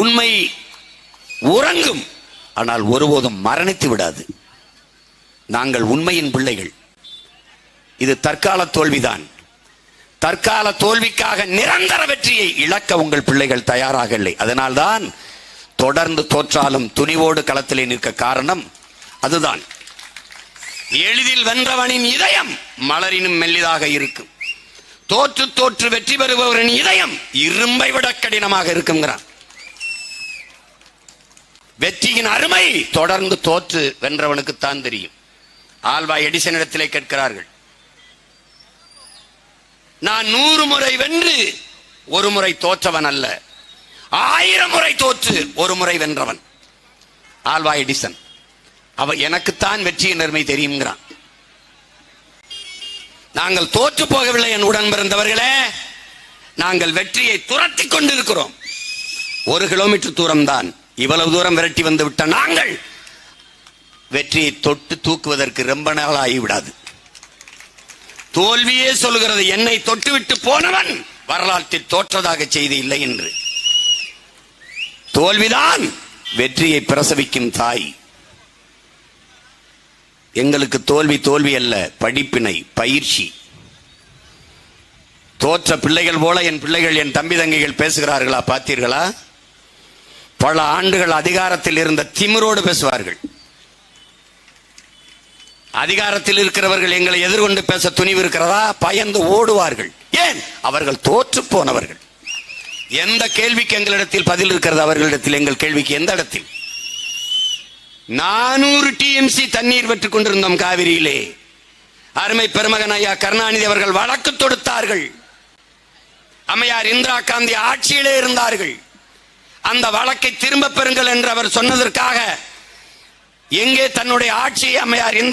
உண்மை உறங்கும். ஆனால் ஒருபோதும் மரணித்து விடாது. நாங்கள் உண்மையின் பிள்ளைகள். இது தற்கால தோல்விதான். தற்கால தோல்விக்காக நிரந்தர வெற்றியை இழக்க உங்கள் பிள்ளைகள் தயாராக இல்லை. அதனால்தான் தொடர்ந்து தோற்றாலும் துணிவோடு களத்திலே நிற்க காரணம் அதுதான். எளிதில் வென்றவனின் இதயம் மலரினும் மெல்லிதாக இருக்கும். தோற்று தோற்று வெற்றி பெறுபவரின் இதயம் இரும்பை விட கடினமாக இருக்குங்கிறான் வெற்றியின் அருமை தொடர்ந்து தோற்று வென்றவனுக்குத்தான் தெரியும். ஆல்வா எடிசன் இடத்திலே கேட்கிறார்கள். நான் நூறு முறை வென்று ஒரு முறை தோற்றவன் அல்ல. ஆயிரம் முறை தோற்று ஒரு முறை வென்றவன். Alva Edison. அவ எனக்குத்தான் வெற்றியின் அருமை தெரியுங்கிறான் நாங்கள் தோற்று போகவில்லை என் உடன் பிறந்தவர்களே. நாங்கள் வெற்றியை துரத்தி கொண்டிருக்கிறோம். ஒரு கிலோமீட்டர் தூரம் தான் இவ்வளவு தூரம் விரட்டி வந்து விட்ட நாங்கள் வெற்றியை தொட்டு தூக்குவதற்கு ரொம்ப நாள் ஆகிவிடாது தோல்வியே சொல்கிறது என்னை தொட்டுவிட்டு போனவன் வரலாற்றில் தோற்றதாக செய்தி இல்லை என்று. தோல்விதான் வெற்றியை பிரசவிக்கும் தாய். எங்களுக்கு தோல்வி தோல்வி அல்ல படிப்பினை பயிற்சி. தோற்ற பிள்ளைகள் போல என் பிள்ளைகள் என் தம்பி தங்கைகள் பேசுகிறார்களா பார்த்தீர்களா? பல ஆண்டுகள் அதிகாரத்தில் இருந்த திமிரோடு பேசுவார்கள். அதிகாரத்தில் இருக்கிறவர்கள் எங்களை எதிர்கொண்டு பேச துணிவு இருக்கிறதா? பயந்து ஓடுவார்கள். ஏன்? அவர்கள் தோற்று போனவர்கள். எந்த கேள்விக்கு எங்களிடத்தில் பதில் இருக்கிறது? அவர்களிடத்தில் எங்கள் கேள்விக்கு எந்த இடத்தில்? நானூறு டிஎம்சி தண்ணீர் பெற்றுக் கொண்டிருந்தோம் காவிரியிலே. அருமை பெருமகன் ஐயா கருணாநிதி அவர்கள் வழக்கு தொடுத்தார்கள். அம்மையார் இந்திரா காந்தி ஆட்சியிலே இருந்தார்கள். அந்த வழக்கை திரும்ப பெறுங்கள் என்று அவர் சொன்னதற்காக எங்கே தன்னுடைய ஆட்சி அம்மையார் எந்த